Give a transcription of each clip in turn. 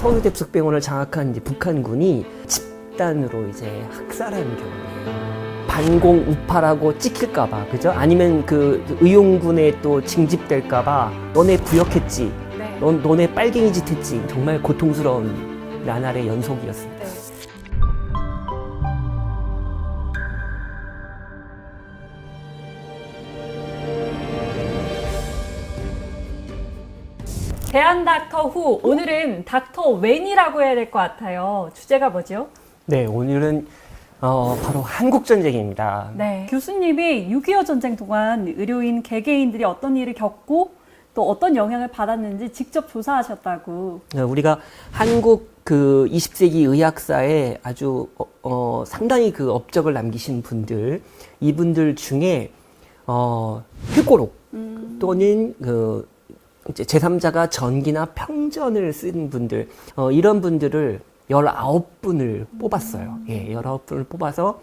서울대 부속병원을 장악한 이제 북한군이 집단으로 이제 학살하는 경우에요. 반공 우파라고 찍힐까봐 그죠? 아니면 그 의용군에 또 징집될까봐 너네 부역했지, 네. 넌 너네 빨갱이 짓 했지. 정말 고통스러운 나날의 연속이었습니다. 대한 닥터 후 오늘은 닥터 웬이라고 해야 될 것 같아요. 주제가 뭐죠? 네, 오늘은 어, 바로 한국 전쟁입니다. 네. 교수님이 6.25 전쟁 동안 의료인 개개인들이 어떤 일을 겪고 또 어떤 영향을 받았는지 직접 조사하셨다고. 어, 우리가 한국 그 20세기 의학사에 아주 어, 어, 상당히 그 업적을 남기신 분들 이분들 중에 어, 회고록 또는 그 이제 제3자가 전기나 평전을 쓴 분들 어, 이런 분들을 19분을 뽑았어요. 예, 19분을 뽑아서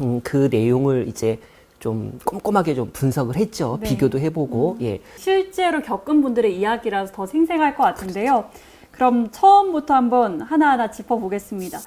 음, 그 내용을 이제 좀 꼼꼼하게 좀 분석을 했죠. 네. 비교도 해보고 예. 실제로 겪은 분들의 이야기라서 더 생생할 것 같은데요. 그럼 처음부터 한번 하나하나 짚어보겠습니다.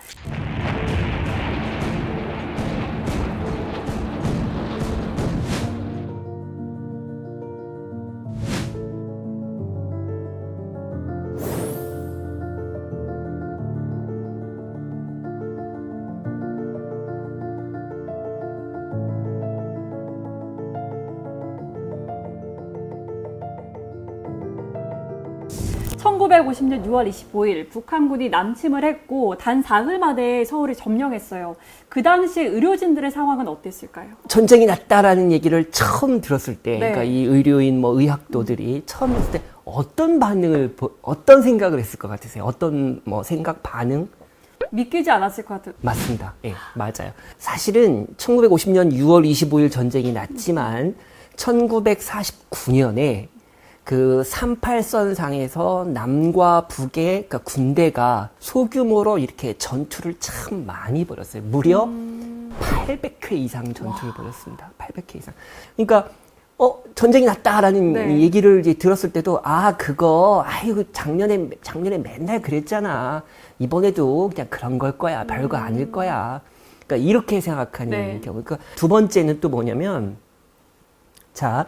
(1950년 6월 25일) 북한군이 남침을 했고 단 사흘 만에 서울을 점령했어요. 그 당시 의료진들의 상황은 어땠을까요? 전쟁이 났다라는 얘기를 처음 들었을 때, 네. 그러니까 이 의료인 뭐 의학도들이 처음 들었을 때 어떤 반응을, 보- 어떤 생각을 했을 것 같으세요? 어떤 뭐 생각, 반응? 믿기지 않았을 것 같아요. 맞습니다. 예, 맞아요. 사실은 1950년 6월 25일 전쟁이 났지만 1949년에 그 38선상에서 남과 북의 그러니까 군대가 소규모로 이렇게 전투를 참 많이 벌였어요. 무려 800회 이상 전투를 벌였습니다. 800회 이상. 그러니까 어 전쟁이 났다라는 네. 얘기를 이제 들었을 때도 아 그거 아이고 작년에 작년에 맨날 그랬잖아. 이번에도 그냥 그런 걸 거야. 별거 아닐 거야. 그러니까 이렇게 생각하는 네. 경우. 그러니까 두 번째는 또 뭐냐면 자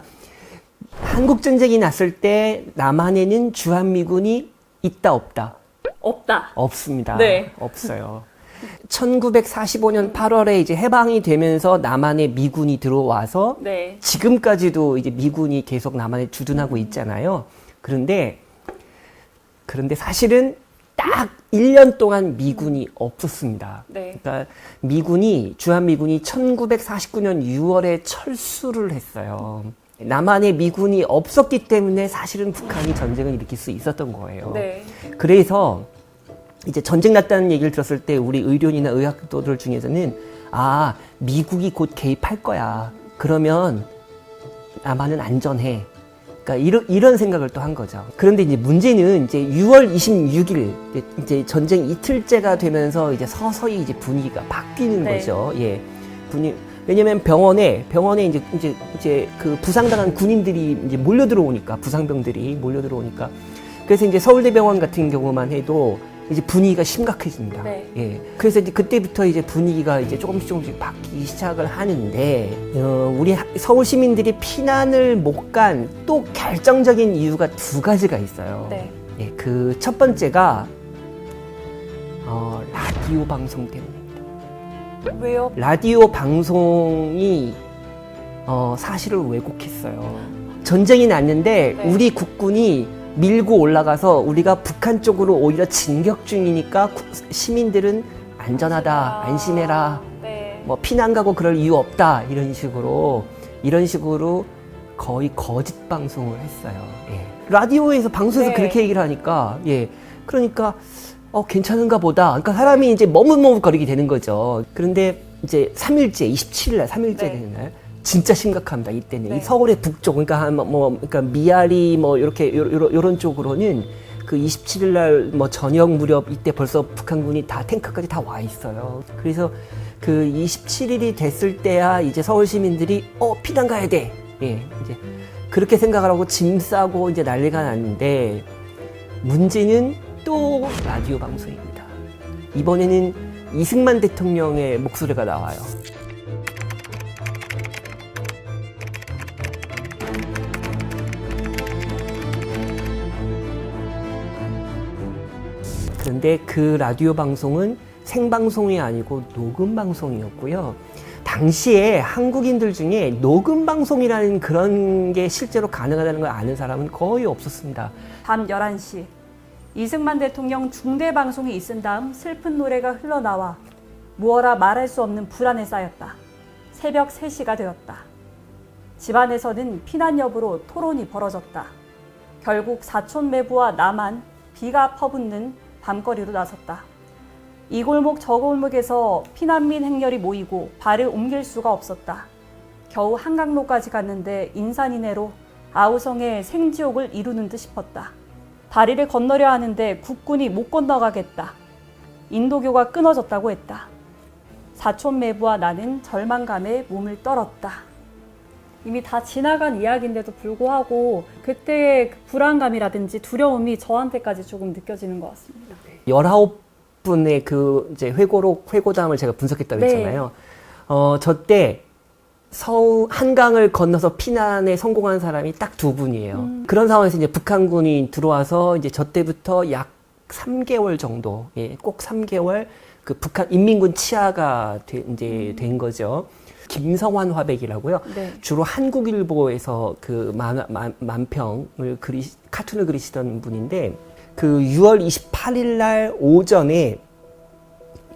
한국 전쟁이 났을 때 남한에는 주한미군이 있다 없다 없다. 없습니다. 네. 없어요. 1945년 8월에 이제 해방이 되면서 남한에 미군이 들어와서 네. 지금까지도 이제 미군이 계속 남한에 주둔하고 있잖아요. 그런데 그런데 사실은 딱 1년 동안 미군이 없었습니다. 네. 그러니까 미군이 주한 미군이 1949년 6월에 철수를 했어요. 남한에 미군이 없었기 때문에 사실은 북한이 전쟁을 일으킬 수 있었던 거예요. 네. 그래서 이제 전쟁 났다는 얘기를 들었을 때 우리 의료인이나 의학도들 중에서는 아 미국이 곧 개입할 거야. 그러면 남한은 안전해. 그러니까 이런 이런 생각을 또 한 거죠. 그런데 이제 문제는 이제 6월 26일 이제 전쟁 이틀째가 되면서 이제 서서히 이제 분위기가 바뀌는 네. 거죠. 예, 분위 왜냐면 병원에 병원에 이제 이제 이제 그 부상당한 군인들이 이제 몰려 들어오니까 부상병들이 몰려 들어오니까 그래서 이제 서울대병원 같은 경우만 해도 이제 분위기가 심각해집니다. 네. 예. 그래서 이제 그때부터 이제 분위기가 이제 조금씩 조금씩 바뀌기 시작을 하는데, 어, 우리 하- 서울 시민들이 피난을 못 간 또 결정적인 이유가 두 가지가 있어요. 네. 예, 그 첫 번째가, 어, 라디오 방송 때문입니다. 왜요? 라디오 방송이 어, 사실을 왜곡했어요. 전쟁이 났는데 네. 우리 국군이 밀고 올라가서 우리가 북한 쪽으로 오히려 진격 중이니까 구- 시민들은 안전하다, 안심해라, 네. 뭐 피난 가고 그럴 이유 없다 이런 식으로 이런 식으로 거의 거짓 방송을 했어요. 예. 라디오에서 방송에서 네. 그렇게 얘기를 하니까 예 그러니까 어 괜찮은가 보다. 그러니까 사람이 이제 머뭇머뭇거리게 되는 거죠. 그런데 이제 3일째 27일 날 3일째 네. 되는 날 진짜 심각합니다. 이때는 네. 이 서울의 북쪽 그러니까 한 뭐, 뭐 그러니까 미아리 뭐 이렇게 요, 요, 요런 쪽으로는 그 27일 날 뭐 저녁 무렵 이때 벌써 북한군이 다 탱크까지 다 와 있어요. 그래서 그 27일이 됐을 때야 이제 서울 시민들이 어 피난 가야 돼. 예, 이제 그렇게 생각을 하고 짐 싸고 이제 난리가 났는데 문제는 또 라디오 방송입니다. 이번에는 이승만 대통령의 목소리가 나와요. 그런데 그 라디오 방송은 생방송이 아니고 녹음 방송이었고요. 당시에 한국인들 중에 녹음 방송이라는 그런 게 실제로 가능하다는 걸 아는 사람은 거의 없었습니다. 밤 11시 이승만 대통령 중대 방송이 있은 다음 슬픈 노래가 흘러나와 무어라 말할 수 없는 불안에 쌓였다. 새벽 3시가 되었다. 집안에서는 피난 여부로 토론이 벌어졌다. 결국 사촌 매부와 나만 비가 퍼붓는 밤거리로 나섰다. 이 골목 저 골목에서 피난민 행렬이 모이고 발을 옮길 수가 없었다. 겨우 한강로까지 갔는데 인산이내로 아우성의 생지옥을 이루는 듯 싶었다. 다리를 건너려 하는데 국군이 못 건너가겠다. 인도교가 끊어졌다고 했다. 사촌 매부와 나는 절망감에 몸을 떨었다. 이미 다 지나간 이야기인데도 불구하고 그때의 그 불안감이라든지 두려움이 저한테까지 조금 느껴지는 것 같습니다. 19분의 그 이제 회고록, 회고담을 제가 분석했다고 네. 했잖아요. 어, 저때 서울, 한강을 건너서 피난에 성공한 사람이 딱 두 분이에요. 음. 그런 상황에서 이제 북한군이 들어와서 이제 저 때부터 약 3개월 정도, 예, 꼭 3개월 그 북한 인민군 치하가 되, 이제 된 거죠. 김성환 화백이라고요. 네. 주로 한국일보에서 그 만, 만, 만평을 그리 카툰을 그리시던 분인데 그 6월 28일 날 오전에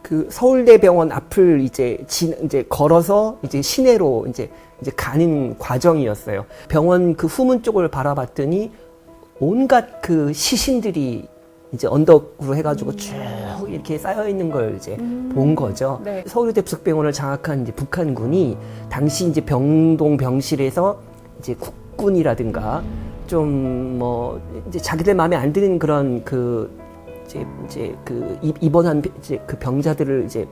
그 서울대병원 앞을 이제 지, 이제 걸어서 이제 시내로 이제 이제 가는 과정이었어요. 병원 그 후문 쪽을 바라봤더니 온갖 그 시신들이 이제 언덕으로 해가지고 쭉 이렇게 쌓여 있는 걸 이제 본 거죠. 네. 서울대 부속병원을 장악한 이제 북한군이 당시 이제 병동 병실에서 이제 국군이라든가 좀 뭐 이제 자기들 마음에 안 드는 그런 그 이제 이제 그 입- 입원한 이제 그 병자들을 이제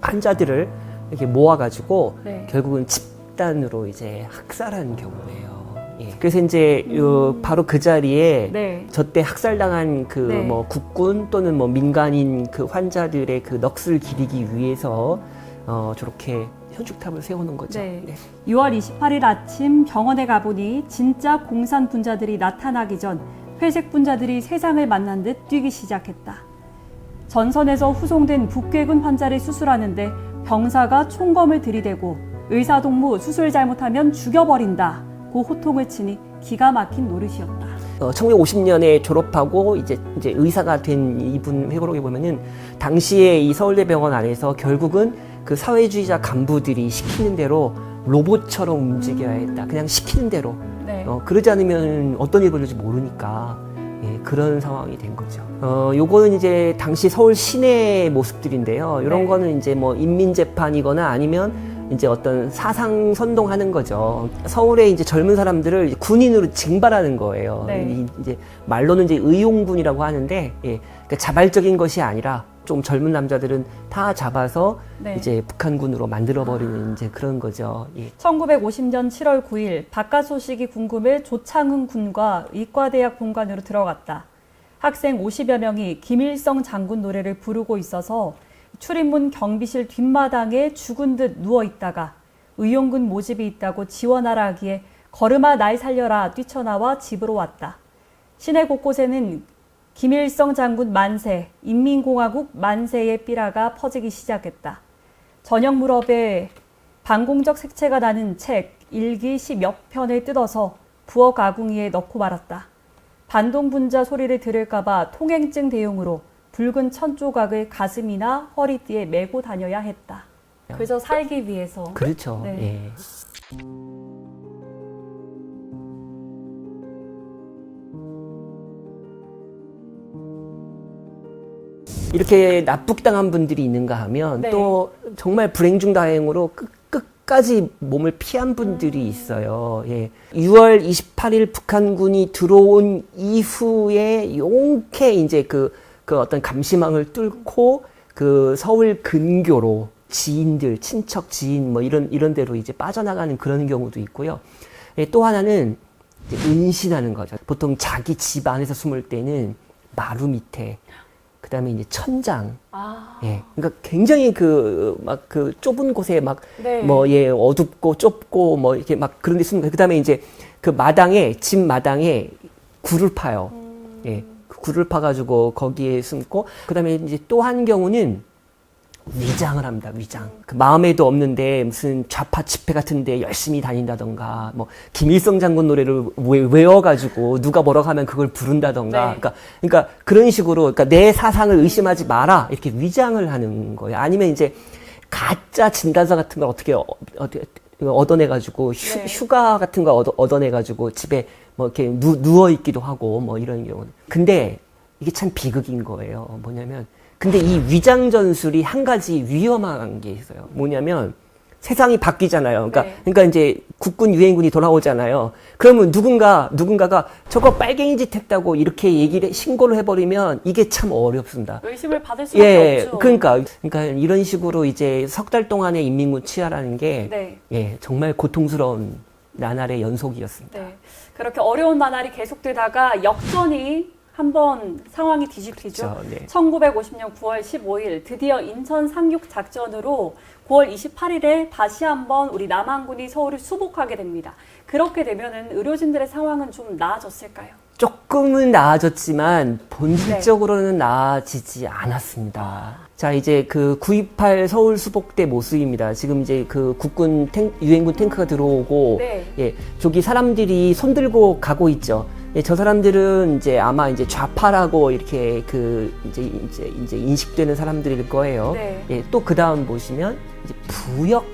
환자들을 이렇게 모아가지고 네. 결국은 집단으로 이제 학살한 경우예요. 예. 그래서 이제 요 바로 그 자리에 네. 저때 학살당한 그 네. 뭐 국군 또는 뭐 민간인 그 환자들의 그 넋을 기리기 위해서 어 저렇게 현죽탑을 세우는 거죠. 네. 네. 6월 28일 아침 병원에 가보니 진짜 공산 분자들이 나타나기 전 회색 분자들이 세상을 만난 듯 뛰기 시작했다. 전선에서 후송된 북괴군 환자를 수술하는데 병사가 총검을 들이대고 의사 동무 수술 잘못하면 죽여버린다. 고 호통을 치니 기가 막힌 노릇이었다. 어, 1950년에 졸업하고 이제 이제 의사가 된 이분 회고록에 보면은 당시에 이 서울대병원 안에서 결국은 그 사회주의자 간부들이 시키는 대로 로봇처럼 움직여야 했다. 그냥 시키는 대로. 네. 어, 그러지 않으면 어떤 일이 벌어질지 모르니까 예, 그런 상황이 된 거죠. 어, 요거는 이제 당시 서울 시내 모습들인데요. 이런 네. 거는 이제 뭐 인민재판이거나 아니면 이제 어떤 사상 선동하는 거죠. 서울의 이제 젊은 사람들을 군인으로 징발하는 거예요. 네. 이- 이제 말로는 이제 의용군이라고 하는데 예, 그러니까 자발적인 것이 아니라 좀 젊은 남자들은 다 잡아서 네. 이제 북한군으로 만들어버리는 이제 그런 거죠. 예. 1950년 7월 9일 바깥 소식이 궁금해 조창흥 군과 의과대학 본관으로 들어갔다. 학생 50여 명이 김일성 장군 노래를 부르고 있어서 출입문 경비실 뒷마당에 죽은 듯 누워 있다가 의용군 모집이 있다고 지원하라 하기에 걸음아 날 살려라 뛰쳐나와 집으로 왔다. 시내 곳곳에는 김일성 장군 만세, 인민공화국 만세의 삐라가 퍼지기 시작했다. 저녁 무렵에 반공적 색채가 나는 책 일기 십몇 편을 뜯어서 부엌 가궁이에 넣고 말았다. 반동 분자 소리를 들을까봐 통행증 대용으로 붉은 천 조각을 가슴이나 허리띠에 메고 다녀야 했다. 그저 살기 위해서. 그렇죠. 네. 예. 이렇게 납북당한 분들이 있는가 하면 네. 또 정말 불행 중 다행으로 끝, 끝까지 몸을 피한 분들이 있어요. 예. 6월 28일 북한군이 들어온 이후에 용케 이제 그, 그 어떤 감시망을 뚫고 그 서울 근교로 지인들, 친척, 지인 뭐 이런 이런 데로 이제 빠져나가는 그런 경우도 있고요. 예, 또 하나는 은신하는 거죠. 보통 자기 집 안에서 숨을 때는 마루 밑에 그 다음에 이제 천장. 아, 예. 그러니까 굉장히 그 막 그 좁은 곳에 막 네. 뭐 예 어둡고 좁고 뭐 이렇게 막 그런 데 쓰는 거 그다음에 이제 그 마당에 집 마당에 굴을 파요. 예, 그 굴을 파가지고 거기에 숨고, 그 다음에 이제 또 한 경우는 위장을 합니다, 위장. 그 마음에도 없는데 무슨 좌파 집회 같은데 열심히 다닌다던가, 뭐, 김일성 장군 노래를 외, 외워가지고 누가 뭐라고 하면 그걸 부른다던가, 네. 그러니까, 그러니까 그런 식으로, 그러니까 내 사상을 의심하지 마라, 이렇게 위장을 하는 거예요. 아니면 이제 가짜 진단서 같은 걸 어떻게, 어, 어떻게, 얻어내가지고 휴, 네. 휴가 같은 거 얻어, 얻어내가지고 집에 뭐 이렇게 누, 누워 있기도 하고 뭐 이런 경우는. 근데 이게 참 비극인 거예요. 뭐냐면, 근데 이 위장 전술이 한 가지 위험한 게 있어요. 뭐냐면, 세상이 바뀌잖아요. 그러니까, 네. 그러니까 이제 국군 유엔군이 돌아오잖아요. 그러면 누군가, 누군가가 저거 빨갱이 짓 했다고 이렇게 얘기를, 신고를 해버리면 이게 참 어렵습니다. 의심을 받을 수밖에 예, 없죠. 그러니까, 그러니까 이런 식으로 이제 석 달 동안의 인민군 치하라는 게, 네. 예, 정말 고통스러운 나날의 연속이었습니다. 네. 그렇게 어려운 나날이 계속되다가 역전이 한번 상황이 뒤집히죠. 그렇죠, 네. 1950년 9월 15일 드디어 인천 상륙 작전으로 9월 28일에 다시 한번 우리 남한군이 서울을 수복하게 됩니다. 그렇게 되면은 의료진들의 상황은 좀 나아졌을까요? 조금은 나아졌지만 본질적으로는 나아지지 않았습니다. 자, 이제 그 928 서울 수복대 모습입니다. 지금 이제 그 국군 탱, 유엔군 탱크가 들어오고, 네. 예, 저기 사람들이 손들고 가고 있죠. 예, 저 사람들은 이제 아마 이제 좌파라고 이렇게 그 이제 이제 이제 인식되는 사람들일 거예요. 네. 예, 또 그 다음 보시면 이제 부역이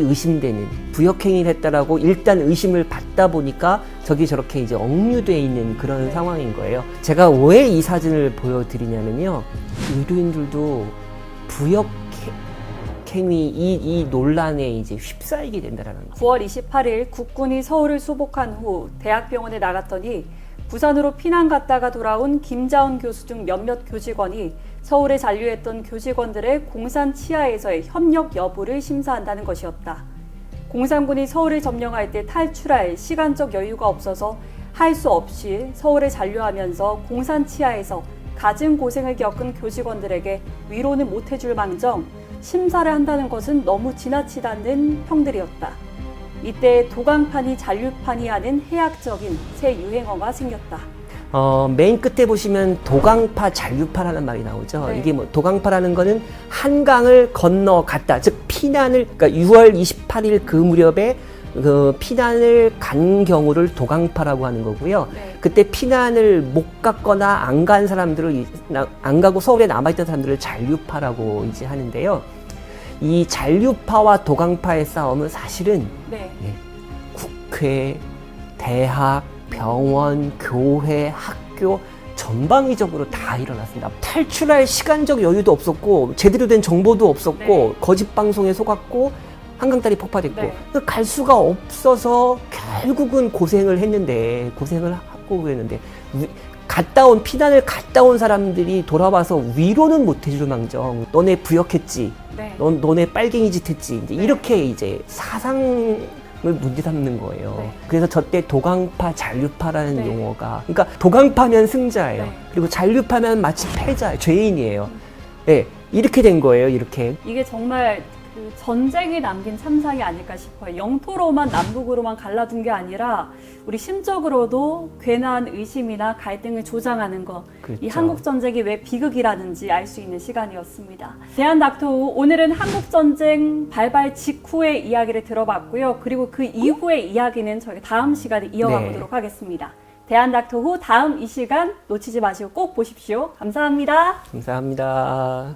의심되는 부역행위를 했다라고 일단 의심을 받다 보니까 저기 저렇게 이제 억류돼 있는 그런 네. 상황인 거예요. 제가 왜 이 사진을 보여드리냐면요. 의료인들도 부역 행위 이, 이 논란에 이제 휩싸이게 된다라는 거. 9월 28일 국군이 서울을 수복한 후 대학병원에 나갔더니 부산으로 피난 갔다가 돌아온 김자훈 교수 등 몇몇 교직원이 서울에 잔류했던 교직원들의 공산 치하에서의 협력 여부를 심사한다는 것이었다. 공산군이 서울을 점령할 때 탈출할 시간적 여유가 없어서 할 수 없이 서울에 잔류하면서 공산 치하에서 갖은 고생을 겪은 교직원들에게 위로는 못해줄 망정 심사를 한다는 것은 너무 지나치다는 평들이었다. 이때 도강판이 잔류판이 하는 해학적인 새 유행어가 생겼다. 어, 맨 끝에 보시면 도강파 잔류파라는 말이 나오죠. 네. 이게 뭐 도강파라는 거는 한강을 건너갔다. 즉 피난을 그러니까 6월 28일 그 무렵에 그 피난을 간 경우를 도강파라고 하는 거고요. 네. 그때 피난을 못 갔거나 안 간 사람들을 안 가고 서울에 남아 있던 사람들을 잔류파라고 이제 하는데요. 이 잔류파와 도강파의 싸움은 사실은 네. 국회, 대학, 병원, 교회, 학교 전방위적으로 다 일어났습니다. 탈출할 시간적 여유도 없었고 제대로 된 정보도 없었고 네. 거짓 방송에 속았고 한강다리 폭파됐고 네. 그갈 수가 없어서 결국은 고생을 했는데 고생을 하고 그랬는데 위- 갔다 온 피난을 갔다 온 사람들이 돌아와서 위로는 못 해줄 망정 너네 부역했지 네. 넌 너네 빨갱이 짓 했지. 이제 네. 이렇게 이제 사상 을 문제 삼는 거예요. 네. 그래서 저때 도강파, 잔류파라는 네. 용어가, 그러니까 도강파면 승자예요. 네. 그리고 잔류파면 마치 패자, 죄인이에요. 예, 이렇게 된 거예요. 이렇게. 이게 정말 그 전쟁이 남긴 참상이 아닐까 싶어요. 영토로만 남북으로만 갈라둔 게 아니라 우리 심적으로도 괜한 의심이나 갈등을 조장하는 거. 그렇죠. 이 한국 전쟁이 왜 비극이라는지 알 수 있는 시간이었습니다. 대한 닥터우 오늘은 한국 전쟁 발발 직후의 이야기를 들어봤고요. 그리고 그 이후의 이야기는 저희 다음 시간에 이어가 네. 보도록 하겠습니다. 대한 닥터 후 다음 이 시간 놓치지 마시고 꼭 보십시오. 감사합니다. 감사합니다.